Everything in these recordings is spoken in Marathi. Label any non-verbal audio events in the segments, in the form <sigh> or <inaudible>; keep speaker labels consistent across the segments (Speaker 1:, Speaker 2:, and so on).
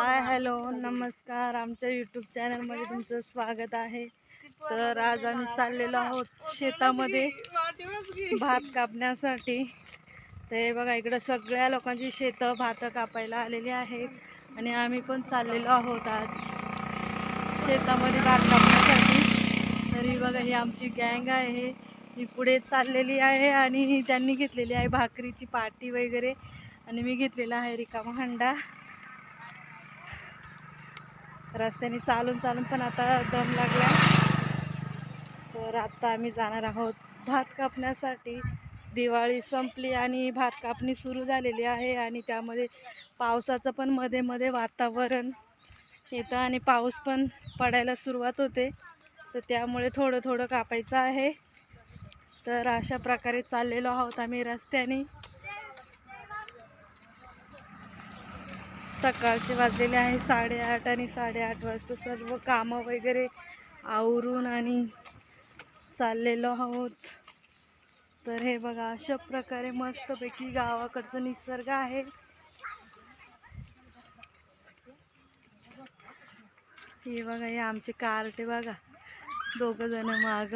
Speaker 1: हाय हॅलो नमस्कार. आमच्या यूट्यूब चॅनलमध्ये तुमचं स्वागत आहे. तर आज आम्ही चाललेलो आहोत शेतामध्ये भात कापण्यासाठी. ते बघा इकडं सगळ्या लोकांची शेतं भात कापायला आलेली आहेत आणि आम्ही पण चाललेलो आहोत आज शेतामध्ये भात कापण्यासाठी. तरी बघा ही आमची गँग आहे. ही पुढे चाललेली आहे आणि त्यांनी घेतलेली आहे भाकरीची पाटी वगैरे. आणि मी घेतलेला आहे रिकामा हंडा. रस्त्याने चालून चालून पण आता दम लागला. तर आत्ता आम्ही जाणार आहोत भात कापण्यासाठी. दिवाळी संपली आणि भात कापणी सुरू झालेली आहे आणि त्यामध्ये पावसाचं पण मध्ये मध्ये वातावरण येतं आणि पाऊस पण पडायला सुरुवात होते. तर त्यामुळे थोडं थोडं कापायचं आहे. तर अशा प्रकारे चाललेलो आहोत आम्ही रस्त्याने. सकाळचे वाजलेले आहे साडेआठ आणि साडेआठ वाजता सर्व कामं वगैरे आवरून आणि चाललेलो आहोत. तर हे बघा अशा प्रकारे मस्तपैकी गावाकडचं निसर्ग आहे. हे बघा हे आमचे कार्टे बघा. दोघ जण माग.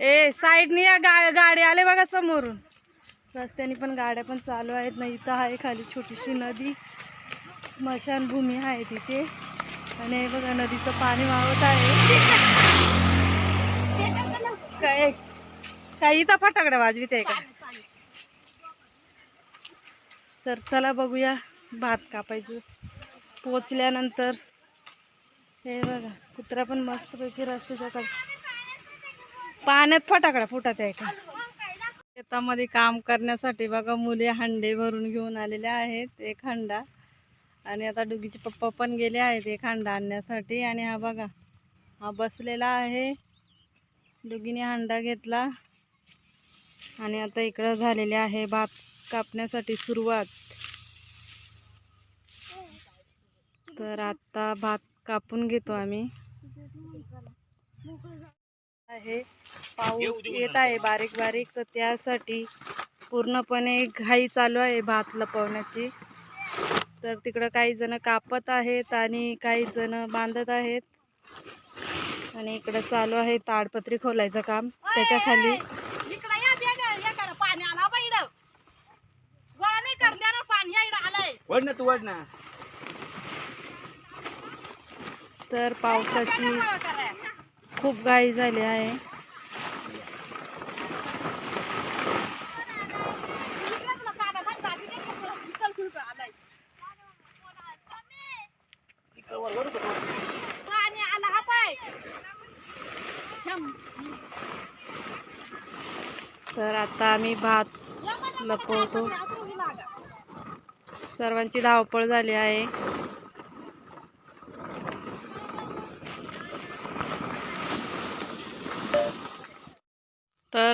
Speaker 1: ए साईडनी या गा गाडी आले बघा समोरून. रस्त्याने पण गाड्या पण चालू आहेत. ना इथं आहे खाली छोटीशी नदी. स्मशानभूमी आहे तिथे. आणि हे बघा नदीचं पाणी वाहत आहे. काय? काय इथं फटाकडे वाजवीत आहे का? तर चला बघूया भात कापायचं. पोचल्यानंतर हे बघा कुत्रा पण मस्तपैकी रस्त्याच्या पाण्यात फटाकडा फुटत आहे का? शेतामध्ये काम करण्यासाठी बघा मुले हंडे भरून घेऊन आलेले आहेत एक हंडा. आणि आता डुगीचे पप्पा पण गेले आहेत एक हंडा आणण्यासाठी. आणि हा बघा हा बसलेला आहे. डुगीने हंडा घेतला. आणि आता इकडं झालेले आहे भात कापण्यासाठी सुरुवात. तर आता भात कापून घेतो आम्ही. आहे. पाऊस येत आहे बारीक बारीक तर त्यासाठी पूर्णपणे घाई चालू आहे भात लपवण्याची. तर तिकडं काही जण कापत आहेत आणि काही जण बांधत आहेत. आणि इकडं चालू आहे ताडपत्री खोलायचं काम. त्याच्याखाली
Speaker 2: इकडं या बेग याकडं पाणी आला बा इकडं. गोळा नाही करणार पाणी या इकडं आलंय.
Speaker 3: वड ना तू वड ना.
Speaker 1: तर पावसाची. खूप गाई झाली आहे. तर आता आम्ही भात लपवतो. सर्वांची धावपळ झाली आहे.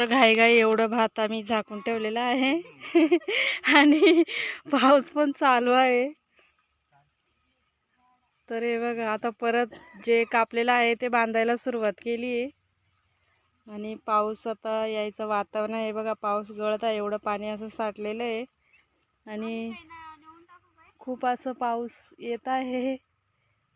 Speaker 1: तर घाईघाई एवढं भात आम्ही झाकून ठेवलेलं आहे. आणि पाऊस पण चालू आहे. तर हे बघा आता परत जे कापलेलं आहे ते बांधायला सुरुवात केली आहे. आणि पाऊस आता यायचं वातावरण आहे. बघा पाऊस गळत आहे. एवढं पाणी असं साठलेलं आहे. आणि खूप असं पाऊस येत आहे.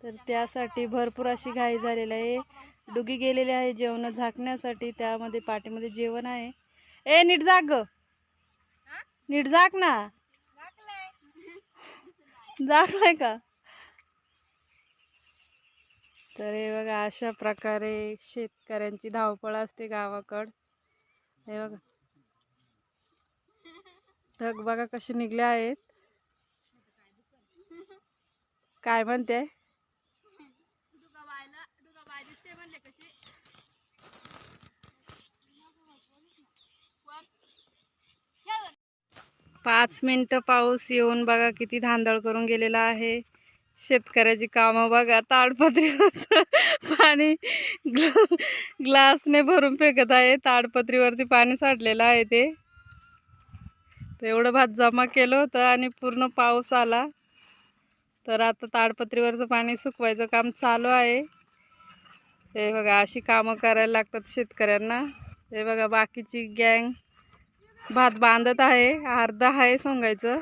Speaker 1: तर त्यासाठी भरपूर अशी घाई झालेली आहे. डुगी गेलेली आहे जेवण झाकण्यासाठी. त्यामध्ये पाठीमध्ये जेवण आहे. ए नीट जाग ग. नीट जाग ना. जागलाय का? तर हे बघा अशा प्रकारे शेतकऱ्यांची धावपळ असते गावाकड. हे बघा. ढग बघा कसे निघले आहेत. काय म्हणते? पाच मिनटं पाऊस येऊन बघा किती धांदळ करून गेलेला आहे. शेतकऱ्याची कामं बघा ताडपत्रीवरचं पाणी ग्ला ग्लासने भरून फेकत आहे. ताडपत्रीवरती पाणी साठलेलं आहे ते. तर एवढं भात जमा केलं होतं आणि पूर्ण पाऊस आला. तर आता ताडपत्रीवरचं पाणी सुकवायचं काम चालू आहे. हे बघा अशी कामं करायला लागतात शेतकऱ्यांना. हे बघा बाकीची गँग भात बांधत आहे अर्धा आहे सांगायचं.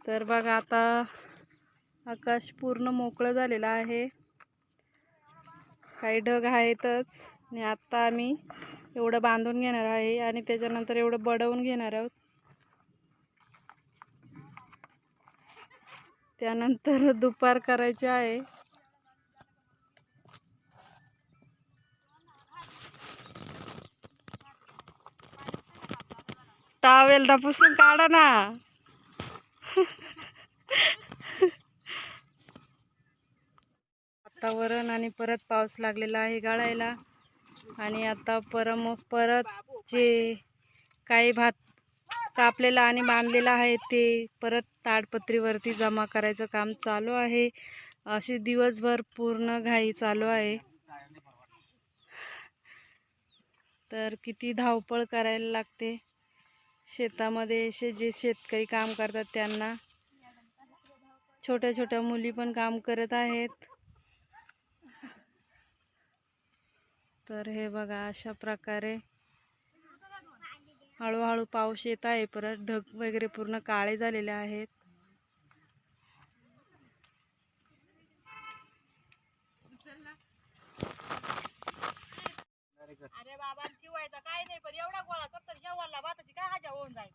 Speaker 1: तर बघा आता आकाश पूर्ण मोकळं झालेलं आहे. काही ढग आहेतच आणि आत्ता आम्ही एवढं बांधून घेणार आहे आणि त्याच्यानंतर एवढं बडवून घेणार आहोत. त्यानंतर दुपार करायची आहे. टावेल पुसून काढा ना. वरण आणि परत पाऊस लागलेला आहे गाळायला. आणि आता परम परत जे काही भात कापलेला आणि बांधलेला आहे ते परत ताडपत्रीवरती जमा करायचं काम चालू आहे. अशी दिवसभर पूर्ण घाई चालू आहे. तर किती धावपळ करायला लागते. शेतामध्ये असे जे शेतकरी काम करतात त्यांना. छोट्या छोट्या मुली पण काम करत आहेत. तर हे बघा अशा प्रकारे हळूहळू पाऊस येत आहे. परत ढग वगैरे पूर्ण काळे झालेले आहेत.
Speaker 2: अरे बाबा काय नाही पण एवढा गोळा करतात जेवायला भाताची काय हाजा होऊन जाईल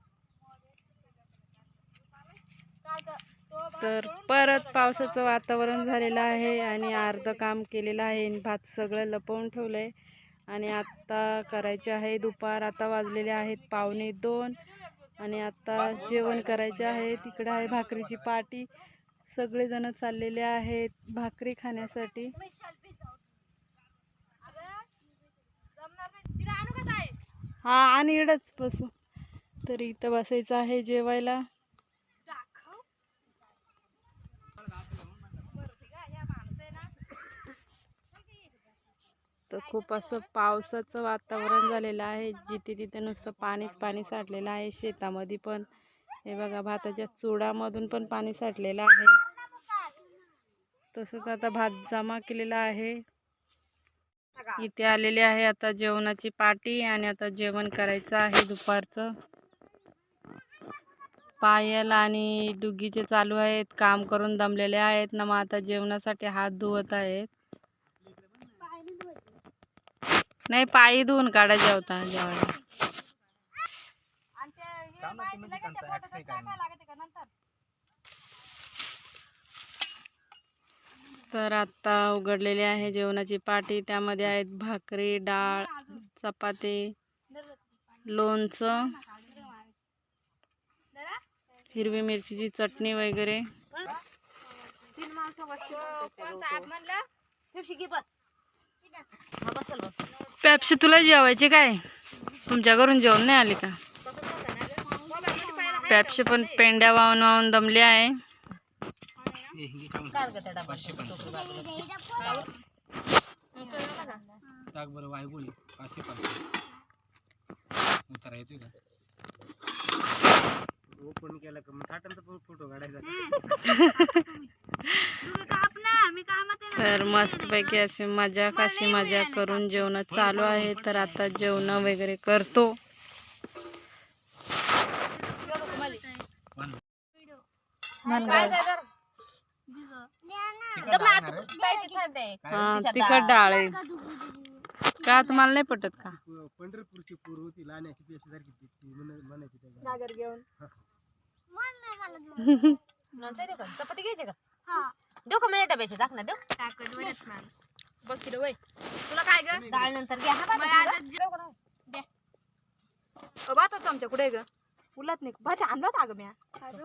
Speaker 2: चालतं. तो भात
Speaker 1: तर परत पावसाचं वातावरण झालेलं आहे आणि अर्धं काम केलेलं आहे. भात सगळं लपवून ठेवलं आहे आणि आत्ता करायचे आहे दुपार आता वाजलेले आहेत पावणे दोन. आणि आत्ता जेवण करायचे आहे. तिकडं आहे भाकरीची पाटी. सगळेजणं चाललेले आहेत भाकरी खाण्यासाठी. हां आणि इकडंच बसू. तर इथं बसायचं आहे जेवायला
Speaker 2: दाखव. बरं, ठीक आहे. ह्या माणसं आहे ना.
Speaker 1: तर खूप असं पावसाचं वातावरण झालेलं आहे. जिथे तिथे नुसतं पाणीच पाणी साठलेलं आहे शेतामध्ये पण. हे बघा भाताच्या चुडामधून पण पाणी साठलेलं आहे. तसंच आता भात जमा केलेला आहे. इथे आलेले आहे आता जेवणाची पाटी आणि आता जेवण करायचं आहे दुपारचं. पायल आणि डुगीचे चालू आहेत. काम करून दमलेले आहेत. ना मग आता जेवणासाठी हात धुवत आहेत. नाही पायी धुवून काढा जेवता जेवायला. तर आता उघडलेली आहे जेवणाची पाटी. त्यामध्ये आहेत भाकरी डाळ चपाती लोणचं हिरवी मिरचीची चटणी वगैरे. पेप्सी तुला जेवायची काय? तुमच्या घरून जेवण नाही आली का? पेप्सी पण पेंड्या वाहून वाहून दमली आहे.
Speaker 3: फ़ोटो काढायचा. <laughs>
Speaker 1: तर मस्तपैकी अशी मजा कशी मजा करून जेवण चालू आहे तर आता जेवण वगैरे करतो. हा तिखट डाळ आहे. का तुम्हाला नाही पटत का?
Speaker 3: पंढरपूरची पूर होती लाण्याची सारखी म्हणायची
Speaker 2: घेऊन. चपाती घ्यायची का? देऊ का माझ्या डब्याची दाख ना देऊ बघ तिला वय. तुला काय ग? डाळ नंतर घ्या भातच आमच्या कुठे ग? उलट नाही भात आणला अगं म्या.
Speaker 3: आधी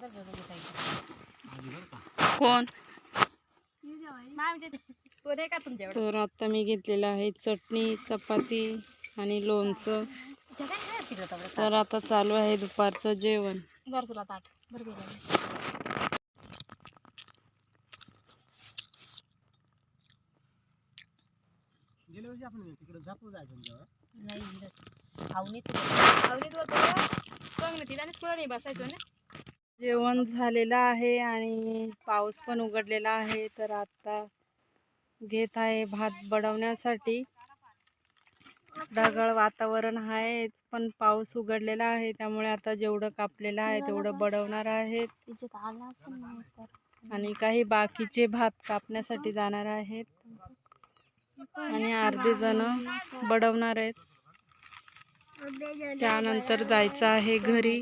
Speaker 3: बरं का
Speaker 1: कोण?
Speaker 2: कोण आहे का तुमच्या
Speaker 1: तर आता मी घेतलेलं आहे चटणी चपाती आणि लोणचं. तर आता चालू आहे दुपारचं जेवण.
Speaker 2: घर तुला ताट. बरं.
Speaker 3: गेल्या वर्षी आपण तिकडे जायचं.
Speaker 2: नाही होतो. तिला नाही बसायचो ना.
Speaker 1: जेवण झालेलं आहे आणि पाऊस पण उघडलेला आहे तर आता घेत आहे भात बडवण्यासाठी ढगाळ वातावरण आहेच पण पाऊस उघडलेला आहे त्यामुळे आता जेवढं कापलेलं आहे तेवढं बडवणार आहेत. आणि काही बाकीचे भात कापण्यासाठी जाणार आहेत. आणि अर्धे जण बडवणार आहेत. त्यानंतर जायचं आहे घरी.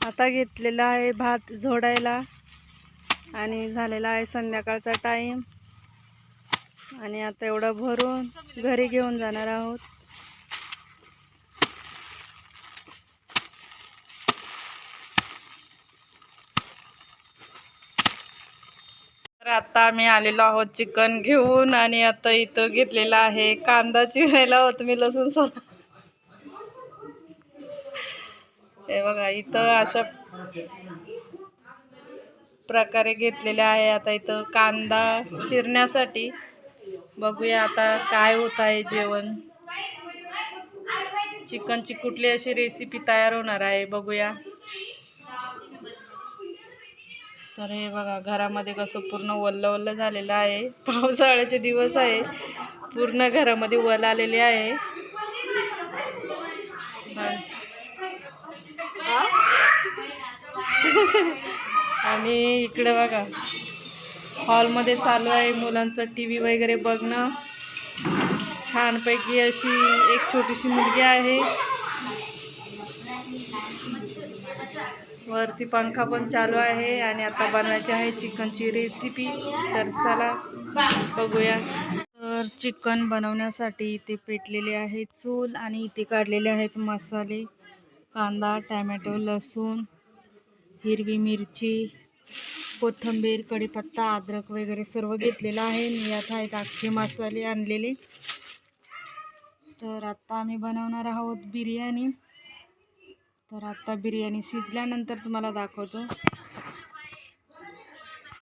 Speaker 1: आता घेतलेला आहे भात झोडायला आणि झालेला आहे संध्याकाळचा टाईम आणि आता एवढं भरून घरी घेऊन जाणार आहोत. तर आता आम्ही आलेलो आहोत चिकन घेऊन आणि आता इथं घेतलेला आहे कांदा चिरायला होत मी लसूण सोला. हे बघा इथं अशा प्रकारे घेतलेले आहे. आता इथं कांदा चिरण्यासाठी बघूया आता काय होत आहे जेवण. चिकनची कुठली अशी रेसिपी तयार होणार आहे बघूया. तर हे बघा घरामध्ये कसं पूर्ण वल्ल वल्ल झालेलं आहे. पावसाळ्याचे दिवस आहे. पूर्ण घरामध्ये वल आलेले आहे. आणि इकडे बघा हॉलमध्ये चालू आहे मुलांचं टी व्ही वगैरे बघणं. छानपैकी अशी एक छोटीशी मुलगी आहे. वरती पंखा पण चालू आहे आणि आता बनवायची आहे चिकनची रेसिपी तर चला बघूया. तर चिकन बनवण्यासाठी इथे पेटलेले आहे चूल आणि इथे काढलेले आहेत मसाले कांदा टॅमॅटो लसूण हिरवी मिरची कोथिंबीर कढीपत्ता अद्रक वगैरे सर्व घेतलेलं आहे. आणि यात आहेत अख्खे मसाले आणलेले. तर आत्ता आम्ही बनवणार आहोत बिर्याणी. तर आत्ता बिर्याणी शिजल्यानंतर तुम्हाला दाखवतो.